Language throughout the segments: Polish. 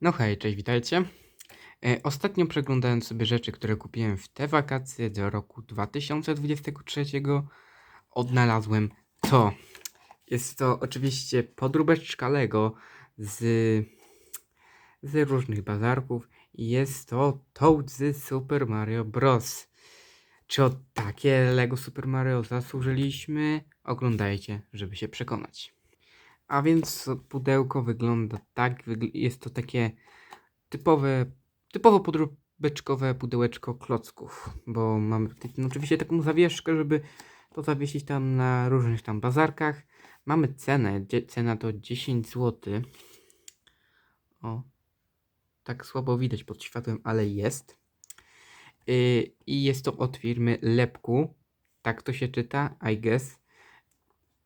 No hej, cześć, witajcie. E, ostatnio przeglądając sobie rzeczy, które kupiłem w te wakacje do roku 2023, odnalazłem to. Jest to oczywiście podróbeczka Lego z, z różnych bazarków jest to Toad z Super Mario Bros. Czy o takie Lego Super Mario zasłużyliśmy? Oglądajcie, żeby się przekonać. A więc pudełko wygląda tak, jest to takie typowe, typowo podróbeczkowe pudełeczko klocków, bo mamy no, oczywiście taką zawieszkę, żeby to zawiesić tam na różnych tam bazarkach. Mamy cenę, cena to 10 zł. O, tak słabo widać pod światłem, ale jest. Yy, I jest to od firmy Lepku, tak to się czyta, I guess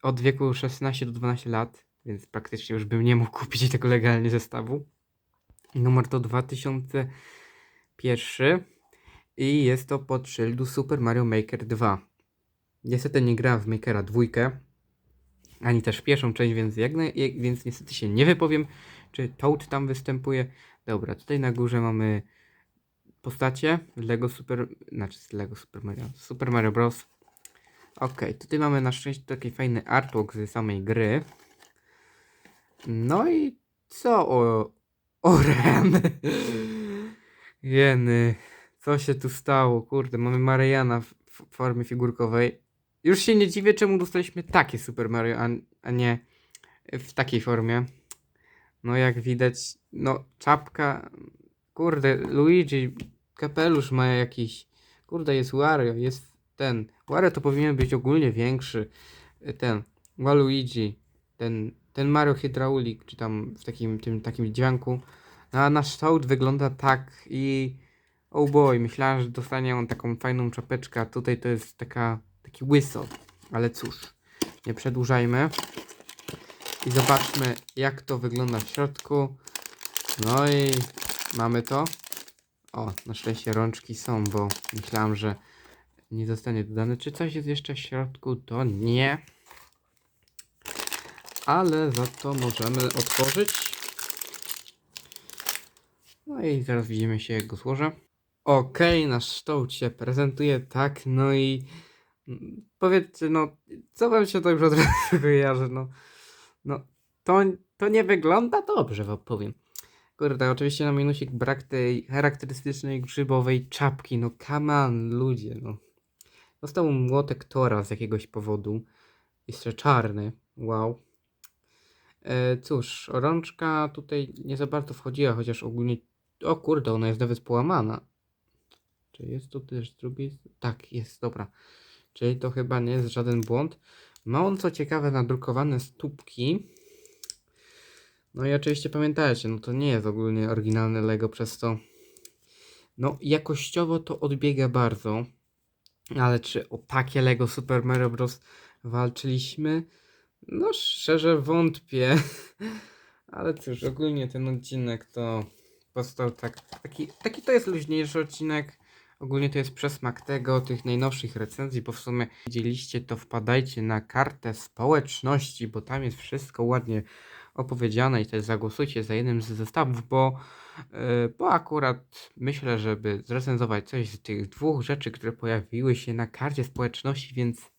od wieku 16 do 12 lat, więc praktycznie już bym nie mógł kupić tego legalnie zestawu. Numer to 2001 i jest to pod szyldu Super Mario Maker 2. Niestety nie grałem w Makera 2, ani też pierwszą część, więc, jak na, więc niestety się nie wypowiem, czy Toad tam występuje. Dobra, tutaj na górze mamy postacie Lego Super, znaczy z Lego Super Mario, Super Mario Bros. Okej, tutaj mamy na szczęście taki fajny artwork ze samej gry. No i co o... O rany! Jeny, co się tu stało? Kurde, mamy Mariana w, w formie figurkowej. Już się nie dziwię, czemu dostaliśmy takie Super Mario, a, a nie w takiej formie. No jak widać, no czapka... Kurde, Luigi, kapelusz ma jakiś... Kurde, jest Wario, jest ten. Wario to powinien być ogólnie większy. Ten. Waluigi. Ten, ten Mario Hydraulic, czy tam w takim, tym, takim dźwięku. No, a nasz Toad wygląda tak i... Oh boy, myślałem, że dostanie on taką fajną czapeczkę, a tutaj to jest taka, taki łyso. Ale cóż, nie przedłużajmy. I zobaczmy, jak to wygląda w środku. No i mamy to. O, na szczęście rączki są, bo myślałem, że nie zostanie dodane. Czy coś jest jeszcze w środku? To nie. Ale za to możemy otworzyć. No i zaraz widzimy się, jak go złożę. Okej, nasz stoł się prezentuje tak, no i mm, powiedzcie, no, co wam się to już od razu no, no, to, to nie wygląda dobrze, wam powiem. Kurde, oczywiście na minusik brak tej charakterystycznej grzybowej czapki, no come on, ludzie, no. Dostał młotek Tora z jakiegoś powodu. Jeszcze czarny. Wow. E, cóż, rączka tutaj nie za bardzo wchodziła, chociaż ogólnie. O kurde, ona jest nawet połamana. Czy jest tu też z drugiej? Tak, jest, dobra. Czyli to chyba nie jest żaden błąd. Ma on co ciekawe nadrukowane stópki. No i oczywiście pamiętajcie, no to nie jest ogólnie oryginalne Lego, przez to. No, jakościowo to odbiega bardzo. Ale czy o takie Lego Super Mario Bros. walczyliśmy? No szczerze wątpię. Ale cóż, ogólnie ten odcinek to powstał tak, taki, taki to jest luźniejszy odcinek. Ogólnie to jest przesmak tego, tych najnowszych recenzji, bo w sumie widzieliście to wpadajcie na kartę społeczności, bo tam jest wszystko ładnie opowiedziane i też zagłosujcie za jednym z zestawów, bo Yy, bo akurat myślę, żeby zrecenzować coś z tych dwóch rzeczy, które pojawiły się na karcie społeczności, więc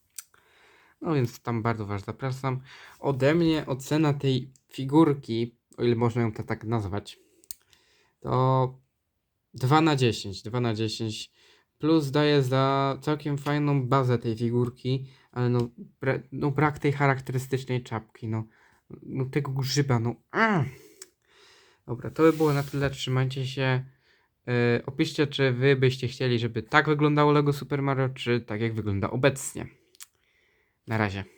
no więc tam bardzo Was zapraszam. Ode mnie ocena tej figurki, o ile można ją tak nazwać, to 2 na 10, 2 na 10. Plus daje za całkiem fajną bazę tej figurki, ale no, bra no brak tej charakterystycznej czapki, no, no tego grzyba, no. Mm. Dobra, to by było na tyle. Trzymajcie się. Yy, opiszcie, czy wy byście chcieli, żeby tak wyglądało Lego Super Mario, czy tak jak wygląda obecnie. Na razie.